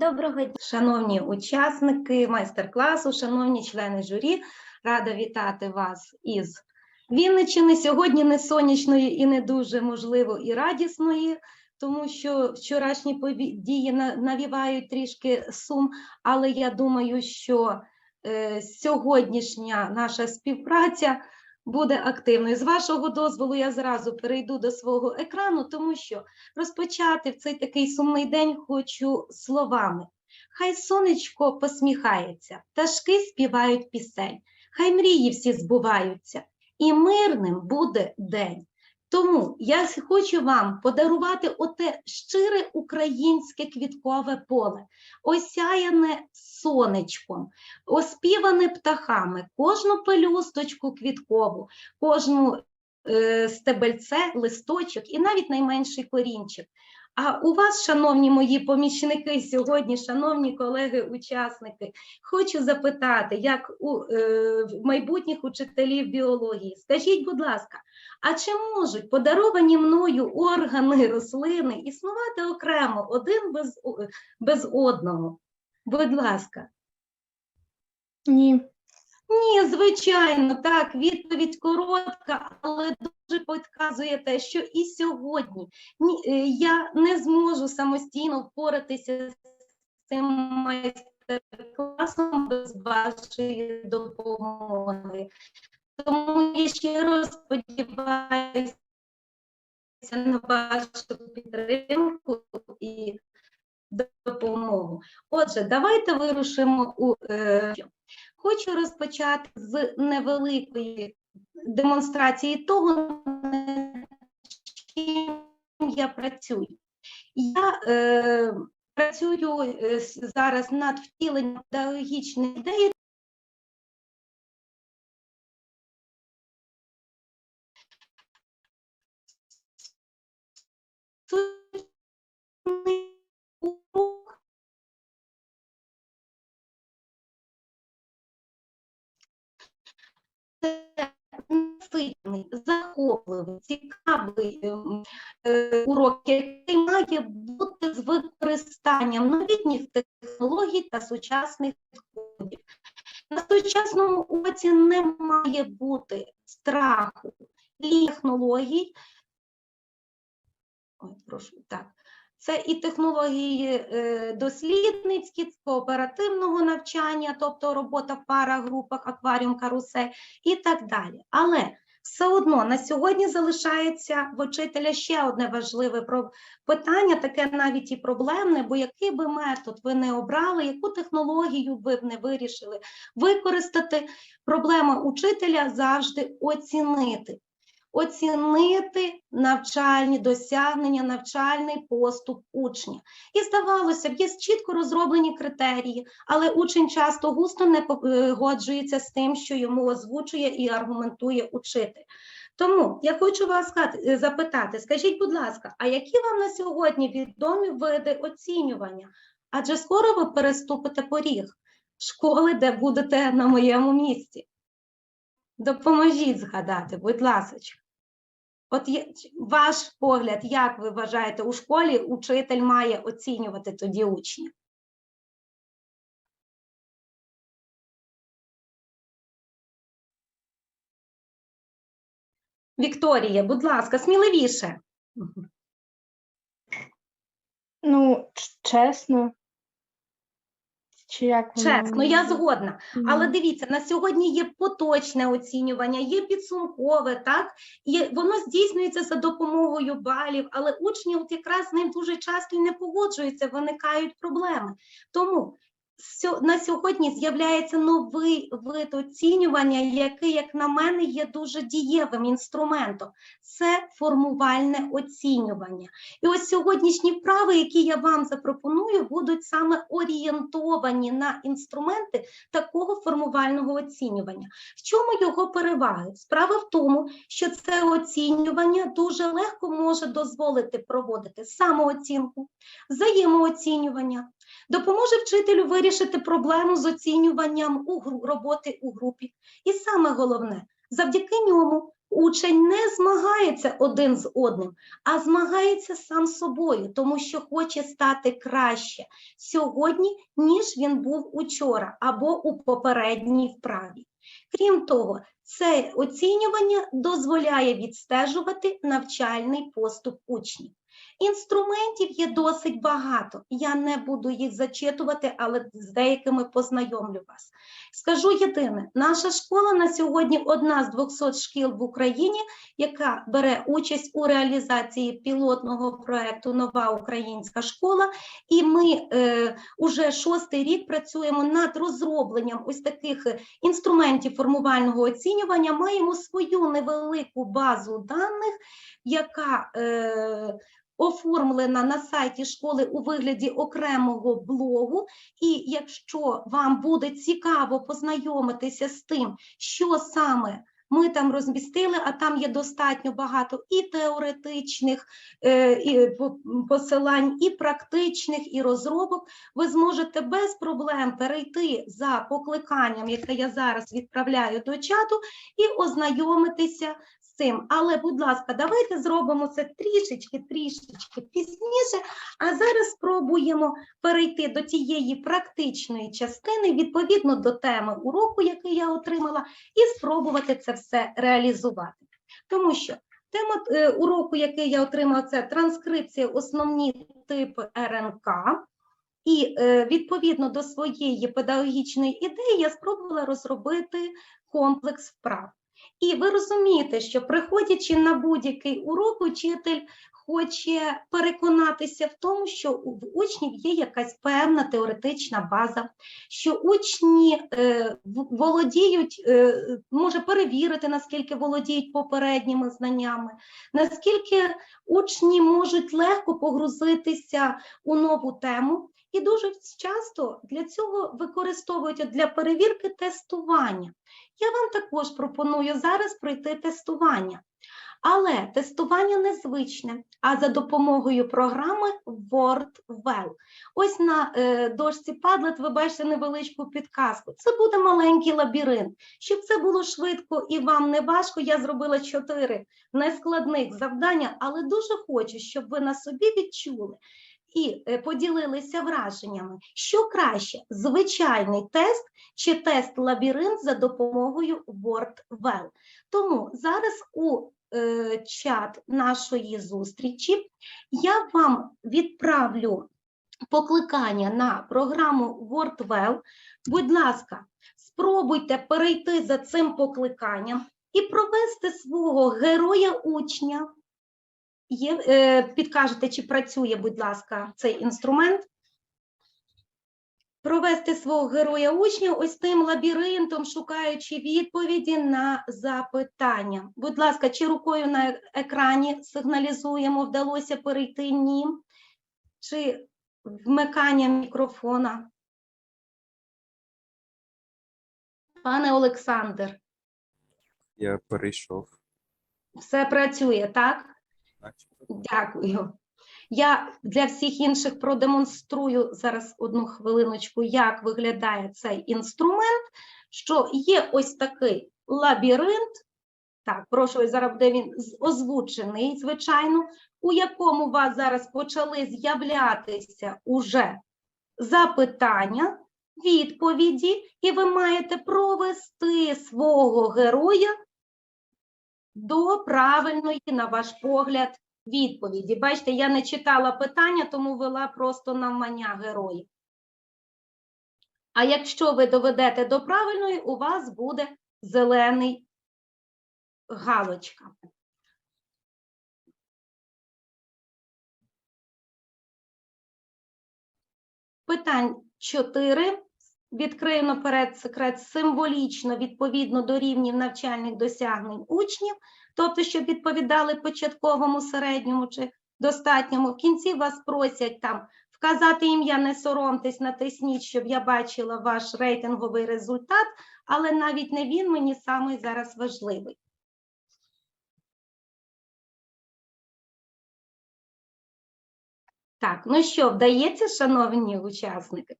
Доброго дня. Шановні учасники майстер-класу, шановні члени журі, рада вітати вас із Вінниччини. Сьогодні не сонячної і не дуже можливо і радісної, тому що вчорашні події на- навівають трішки сум, але я думаю, що е, сьогоднішня наша співпраця буде активною. З вашого дозволу я зразу перейду до свого екрану, тому що розпочати в цей такий сумний день хочу словами. Хай сонечко посміхається, пташки співають пісень, хай мрії всі збуваються, і мирним буде день. Тому я хочу вам подарувати оте щире українське квіткове поле, осяяне сонечком, оспіване птахами, кожну пелюсточку квіткову, кожну е, стебельце, листочок і навіть найменший корінчик. А у вас, шановні мої помічники, сьогодні, шановні колеги-учасники, хочу запитати, як у е, майбутніх учителів біології, скажіть, будь ласка, а чи можуть подаровані мною органи рослини існувати окремо, один без, без одного? Будь ласка. Ні. Ні, звичайно, так, відповідь коротка, але дуже підказує те, що і сьогодні е, я не зможу самостійно впоратися з цим майстер-класом без вашої допомоги. Тому я щиро сподіваюся на вашу підтримку і допомогу. Отже, давайте вирушимо у е, Хочу розпочати з невеликої демонстрації того, з чим я працюю. Я е, працюю е, зараз над втіленням педагогічної ідеї. Цікавий ем, е, урок, який має бути з використанням новітніх технологій та сучасних підходів. На сучасному уроці не має бути страху технологій. Ой, прошу, так. Це і технології е, дослідницькі, кооперативного навчання, тобто робота в парах, групах, акваріум, карусель і так далі. Але все одно на сьогодні залишається в учителя ще одне важливе питання, таке навіть і проблемне, бо який би метод ви не обрали, яку технологію ви б не вирішили використати, проблема учителя завжди оцінити оцінити навчальні досягнення, навчальний поступ учня. І здавалося б, є чітко розроблені критерії, але учень часто густо не погоджується з тим, що йому озвучує і аргументує учитель. Тому я хочу вас е, запитати, скажіть, будь ласка, а які вам на сьогодні відомі види оцінювання? Адже скоро ви переступите поріг школи, де будете на моєму місці. Допоможіть згадати, будь ласка. От ваш погляд, як ви вважаєте, у школі учитель має оцінювати тоді учня? Вікторія, будь ласка, сміливіше. Ну, чесно. Чи як Чесно, я згодна. Але дивіться, на сьогодні є поточне оцінювання, є підсумкове, так? І воно здійснюється за допомогою балів, але учні от якраз з ним дуже часто і не погоджуються, виникають проблеми. Тому на сьогодні з'являється новий вид оцінювання, який, як на мене, є дуже дієвим інструментом. Це формувальне оцінювання. І ось сьогоднішні вправи, які я вам запропоную, будуть саме орієнтовані на інструменти такого формувального оцінювання. В чому його переваги? Справа в тому, що це оцінювання дуже легко може дозволити проводити самооцінку, взаємооцінювання, допоможе вчителю вирішити проблему з оцінюванням у роботи у групі. І саме головне, завдяки ньому Учень не змагається один з одним, а змагається сам собою, тому що хоче стати краще сьогодні, ніж він був учора або у попередній вправі. Крім того, це оцінювання дозволяє відстежувати навчальний поступ учнів. Інструментів є досить багато. Я не буду їх зачитувати, але з деякими познайомлю вас. Скажу єдине: наша школа на сьогодні одна з 200 шкіл в Україні, яка бере участь у реалізації пілотного проекту Нова українська школа. І ми е, уже шостий рік працюємо над розробленням ось таких е, інструментів формувального оцінювання. Маємо свою невелику базу даних, яка е, оформлена на сайті школи у вигляді окремого блогу. І якщо вам буде цікаво познайомитися з тим, що саме ми там розмістили, а там є достатньо багато і теоретичних е, і посилань, і практичних, і розробок, ви зможете без проблем перейти за покликанням, яке я зараз відправляю до чату, і ознайомитися цим. Але, будь ласка, давайте зробимо це трішечки, трішечки пізніше. А зараз спробуємо перейти до тієї практичної частини відповідно до теми уроку, який я отримала, і спробувати це все реалізувати. Тому що тема е, уроку, який я отримала, це транскрипція, основні типи РНК. І е, відповідно до своєї педагогічної ідеї я спробувала розробити комплекс вправ. І ви розумієте, що приходячи на будь-який урок, учитель хоче переконатися в тому, що в учнів є якась певна теоретична база, що учні е, володіють, е, може перевірити, наскільки володіють попередніми знаннями, наскільки учні можуть легко погрузитися у нову тему. І дуже часто для цього використовують для перевірки тестування. Я вам також пропоную зараз пройти тестування. Але тестування незвичне, а за допомогою програми WordWell. Ось на е, дошці Padlet ви бачите невеличку підказку. Це буде маленький лабіринт. Щоб це було швидко і вам не важко, я зробила чотири нескладних завдання, але дуже хочу, щоб ви на собі відчули і е, поділилися враженнями, що краще: звичайний тест чи тест лабіринт за допомогою WordWell. Тому зараз у е, чат нашої зустрічі я вам відправлю покликання на програму WordWell. Будь ласка, спробуйте перейти за цим покликанням і провести свого героя-учня. Є, е, підкажете, чи працює, будь ласка, цей інструмент. Провести свого героя учня ось тим лабіринтом, шукаючи відповіді на запитання. Будь ласка, чи рукою на екрані сигналізуємо, вдалося перейти ні, чи вмикання мікрофона. Пане Олександр, Я перейшов. все працює, так? Дякую. Я для всіх інших продемонструю зараз одну хвилиночку, як виглядає цей інструмент, що є ось такий лабіринт. Так, прошу, зараз буде він озвучений, звичайно, у якому у вас зараз почали з'являтися уже запитання, відповіді, і ви маєте провести свого героя до правильної, на ваш погляд, відповіді. Бачите, я не читала питання, тому вела просто навмання героїв. А якщо ви доведете до правильної, у вас буде зелений галочка. Питань 4. Відкрию наперед секрет символічно відповідно до рівнів навчальних досягнень учнів, тобто, щоб відповідали початковому, середньому чи достатньому. В кінці вас просять там вказати ім'я, не соромтесь, натисніть, щоб я бачила ваш рейтинговий результат, але навіть не він мені самий зараз важливий. Так, ну що, вдається, шановні учасники?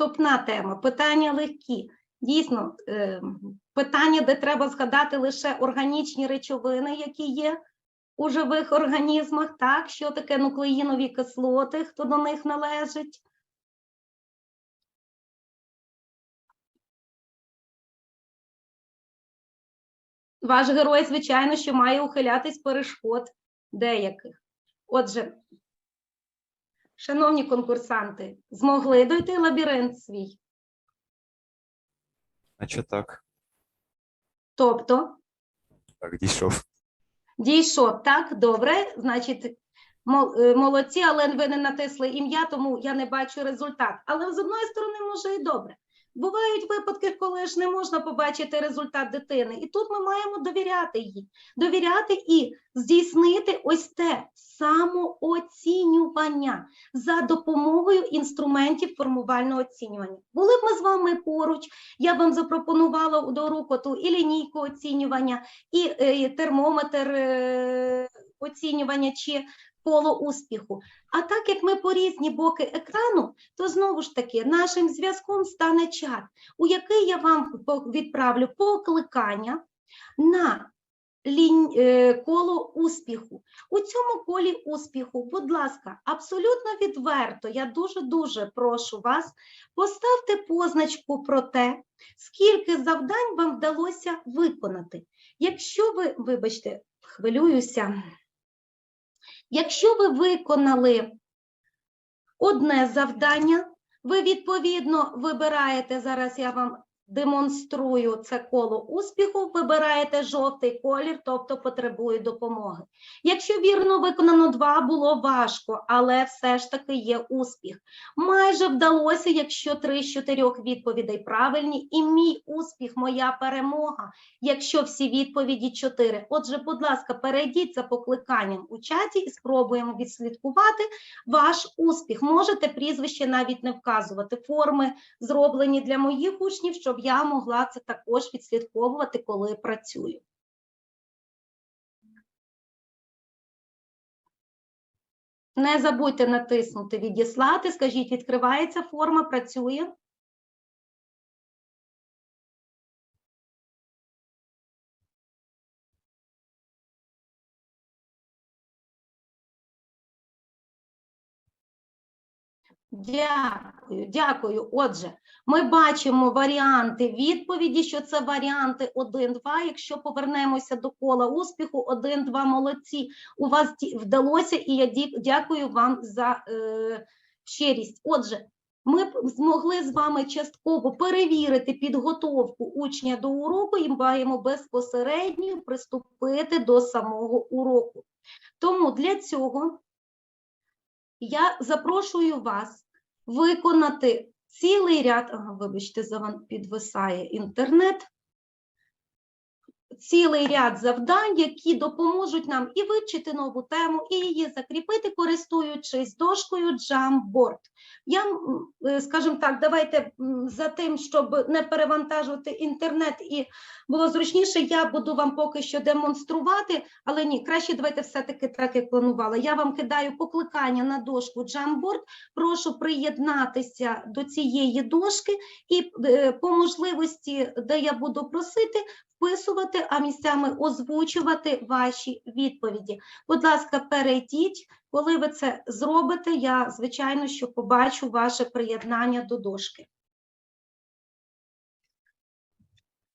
Вступна тема, питання легкі. Дійсно, е, питання, де треба згадати лише органічні речовини, які є у живих організмах, так, що таке нуклеїнові кислоти, хто до них належить. Ваш герой, звичайно, що має ухилятись перешкод деяких. Отже, шановні конкурсанти, змогли дойти лабіринт свій? Наче так. Тобто, Так, дійшов. дійшов, так, добре, значить, е, молодці, але ви не натисли ім'я, тому я не бачу результат. Але з одної сторони, може, і добре. Бувають випадки, коли ж не можна побачити результат дитини, і тут ми маємо довіряти їй, довіряти і здійснити ось те самооцінювання за допомогою інструментів формувального оцінювання. Були б ми з вами поруч, я б вам запропонувала до рук оту і лінійку оцінювання, і, е, термометр е, оцінювання чи коло успіху. А так як ми по різні боки екрану, то знову ж таки нашим зв'язком стане чат, у який я вам відправлю покликання на е, коло успіху. У цьому колі успіху, будь ласка, абсолютно відверто, я дуже-дуже прошу вас, поставте позначку про те, скільки завдань вам вдалося виконати. Якщо ви, вибачте, хвилююся, якщо ви виконали одне завдання, ви відповідно вибираєте, зараз я вам демонструю це коло успіху, вибираєте жовтий колір, тобто потребує допомоги. Якщо вірно виконано два, було важко, але все ж таки є успіх. Майже вдалося, якщо три з чотирьох відповідей правильні, і мій успіх, моя перемога, якщо всі відповіді чотири. Отже, будь ласка, перейдіть за покликанням у чаті і спробуємо відслідкувати ваш успіх. Можете прізвище навіть не вказувати. Форми зроблені для моїх учнів, щоб я могла це також відслідковувати, коли працюю. Не забудьте натиснути Відіслати. Скажіть, відкривається форма, працює. Дякую, дякую. Отже, ми бачимо варіанти відповіді, що це варіанти 1-2. Якщо повернемося до кола успіху, 1-2 молодці. У вас вдалося, і я дякую вам за е, щирість. Отже, ми змогли з вами частково перевірити підготовку учня до уроку і маємо безпосередньо приступити до самого уроку. Тому для цього я запрошую вас виконати цілий ряд, ага, вибачте, підвисає інтернет, цілий ряд завдань, які допоможуть нам і вивчити нову тему, і її закріпити, користуючись дошкою Jamboard. Я, е, скажімо так, давайте за тим, щоб не перевантажувати інтернет і було зручніше, я буду вам поки що демонструвати, але ні, краще давайте все-таки так, як планувала. Я вам кидаю покликання на дошку Jamboard, прошу приєднатися до цієї дошки і е, по можливості, де я буду просити, вписувати, а місцями озвучувати ваші відповіді. Будь ласка, перейдіть. Коли ви це зробите, я, звичайно, що побачу ваше приєднання до дошки.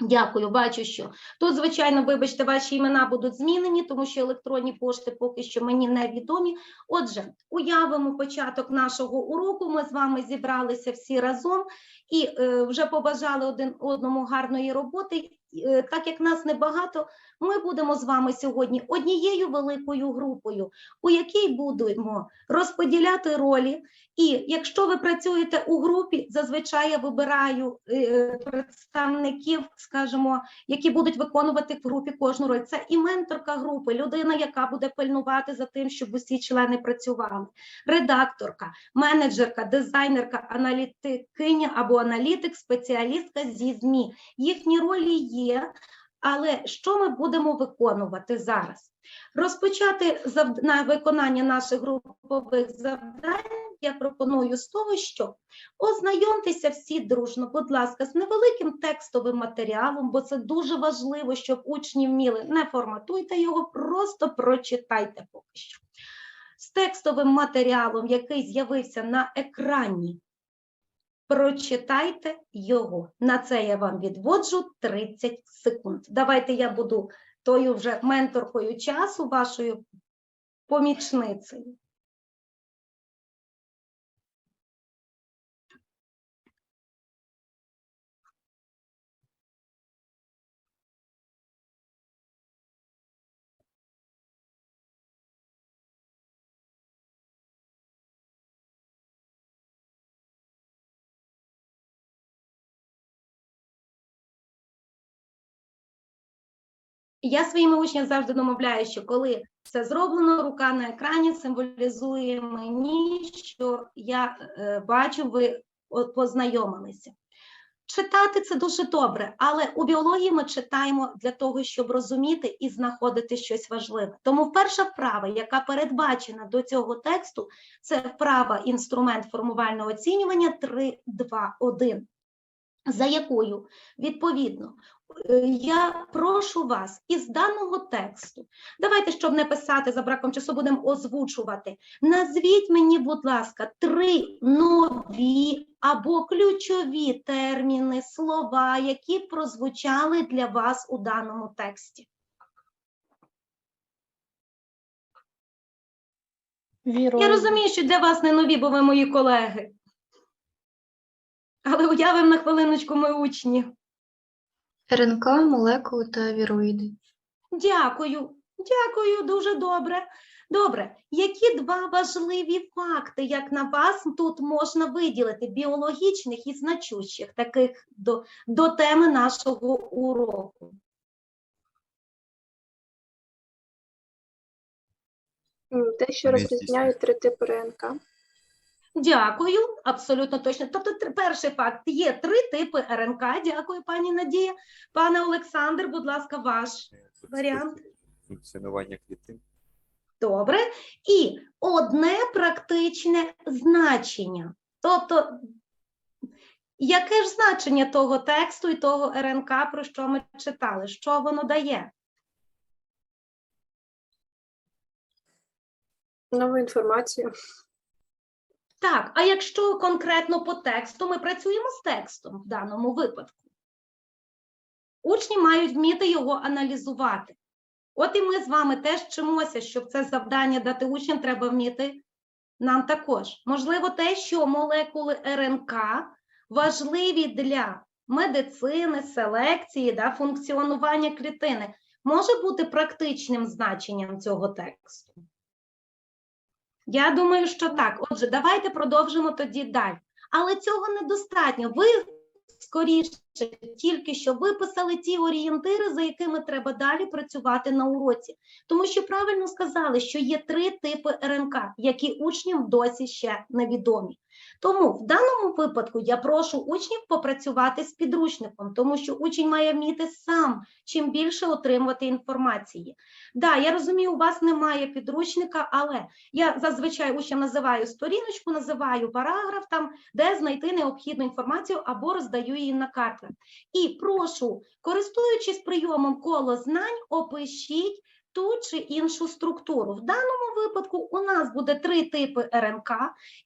Дякую, бачу, що тут, звичайно, вибачте, ваші імена будуть змінені, тому що електронні пошти поки що мені невідомі. Отже, уявимо початок нашого уроку. Ми з вами зібралися всі разом і е, вже побажали один одному гарної роботи. Е, так як нас небагато, ми будемо з вами сьогодні однією великою групою, у якій будемо розподіляти ролі. І якщо ви працюєте у групі, зазвичай я вибираю е, представників, скажімо, які будуть виконувати в групі кожну роль. Це і менторка групи, людина, яка буде пильнувати за тим, щоб усі члени працювали, редакторка, менеджерка, дизайнерка, аналітикиня або аналітик, спеціалістка зі ЗМІ. Їхні ролі є. Але що ми будемо виконувати зараз? Розпочати зав... на виконання наших групових завдань я пропоную з того, що ознайомтеся всі дружно, будь ласка, з невеликим текстовим матеріалом, бо це дуже важливо, щоб учні вміли. Не форматуйте його, просто прочитайте поки що. З текстовим матеріалом, який з'явився на екрані. Прочитайте його. На це я вам відводжу 30 секунд. Давайте я буду тою вже менторкою часу, вашою помічницею. Я своїми учням завжди домовляю, що коли це зроблено, рука на екрані символізує мені, що я е, бачу, ви познайомилися. Читати це дуже добре, але у біології ми читаємо для того, щоб розуміти і знаходити щось важливе. Тому перша вправа, яка передбачена до цього тексту, це вправа інструмент формувального оцінювання 3, 2, 1, за якою відповідно я прошу вас із даного тексту. Давайте, щоб не писати за браком часу, будемо озвучувати. Назвіть мені, будь ласка, три нові або ключові терміни, слова, які прозвучали для вас у даному тексті. Віру. Я розумію, що для вас не нові, бо ви мої колеги. Але уявимо на хвилиночку ми учні. РНК, молекули та віроїди. Дякую, дякую, дуже добре. Добре, які два важливі факти, як на вас, тут можна виділити біологічних і значущих, таких до, до теми нашого уроку? Те, що розрізняє три типи РНК. Дякую, абсолютно точно. Тобто, перший факт є три типи РНК. Дякую, пані Надія. Пане Олександр, будь ласка, ваш. Варіант. Функціонування клітин. Добре. І одне практичне значення. Тобто, яке ж значення того тексту і того РНК, про що ми читали? Що воно дає? Нову інформацію. Так, а якщо конкретно по тексту, ми працюємо з текстом в даному випадку. Учні мають вміти його аналізувати. От і ми з вами теж вчимося, щоб це завдання дати учням, треба вміти нам також. Можливо, те, що молекули РНК важливі для медицини, селекції, да, функціонування клітини, може бути практичним значенням цього тексту. Я думаю, що так. Отже, давайте продовжимо тоді далі. Але цього недостатньо. Ви скоріше тільки що виписали ті орієнтири, за якими треба далі працювати на уроці. Тому що правильно сказали, що є три типи РНК, які учням досі ще невідомі. Тому в даному випадку я прошу учнів попрацювати з підручником, тому що учень має вміти сам чим більше отримувати інформації. Да, я розумію, у вас немає підручника, але я зазвичай учням називаю сторіночку, називаю параграф, там, де знайти необхідну інформацію або роздаю її на картках. І прошу, користуючись прийомом коло знань, опишіть ту чи іншу структуру. В даному випадку у нас буде три типи РНК,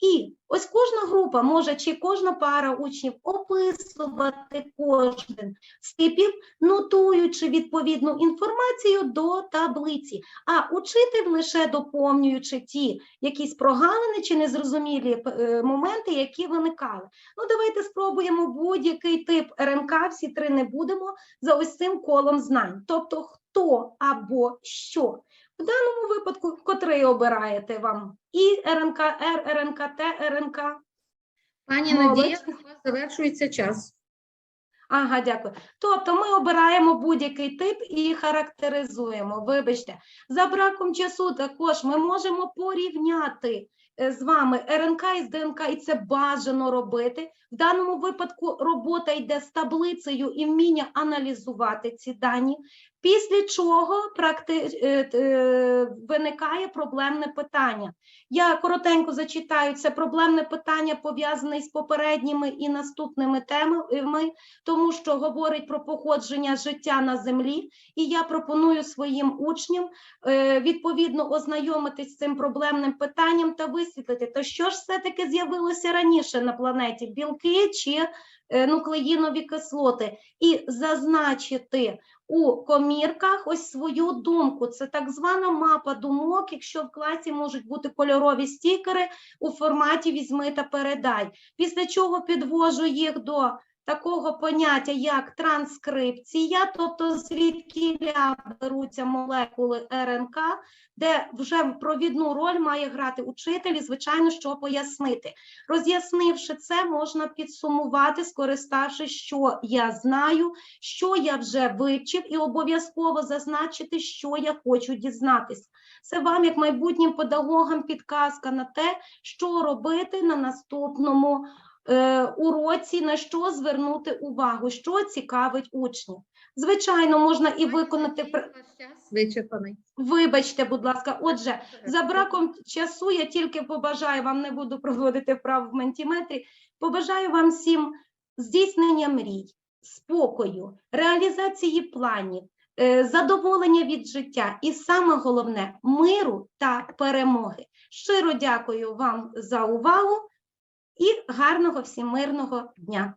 і ось кожна група може чи кожна пара учнів описувати кожен з типів, нотуючи відповідну інформацію до таблиці, а учитель лише доповнюючи ті якісь прогалини чи незрозумілі е, моменти, які виникали. Ну, давайте спробуємо будь-який тип РНК, всі три не будемо за ось цим колом знань. Тобто, хто або що. В даному випадку, котрий обираєте вам і РНК Р, РНК Т, РНК. Пані Молодець. Надія, у вас завершується час. Ага, дякую. Тобто ми обираємо будь-який тип і характеризуємо. Вибачте, за браком часу також ми можемо порівняти е, з вами РНК із ДНК, і це бажано робити. В даному випадку робота йде з таблицею і вміння аналізувати ці дані. Після чого практи... е, е, виникає проблемне питання. Я коротенько зачитаю. Це проблемне питання пов'язане з попередніми і наступними темами, тому що говорить про походження життя на землі, і я пропоную своїм учням е, відповідно ознайомитись з цим проблемним питанням та висвітлити, то що ж все-таки з'явилося раніше на планеті: білки чи нуклеїнові кислоти, і зазначити у комірках ось свою думку. Це так звана мапа думок, якщо в класі можуть бути кольорові стікери у форматі візьми та передай. Після чого підвожу їх до такого поняття, як транскрипція, тобто звідки беруться молекули РНК, де вже провідну роль має грати учитель, і, звичайно, що пояснити. Роз'яснивши це, можна підсумувати, скориставшись, що я знаю, що я вже вивчив, і обов'язково зазначити, що я хочу дізнатись. Це вам, як майбутнім педагогам, підказка на те, що робити на наступному уроці, на що звернути увагу, що цікавить учнів. Звичайно, можна і виконати. вичерпаний. Вибачте, будь ласка, отже, за браком часу я тільки побажаю вам, не буду проводити вправ в ментіметрі. Побажаю вам всім здійснення мрій, спокою, реалізації планів, е, задоволення від життя і саме головне миру та перемоги. Щиро дякую вам за увагу і гарного всім мирного дня.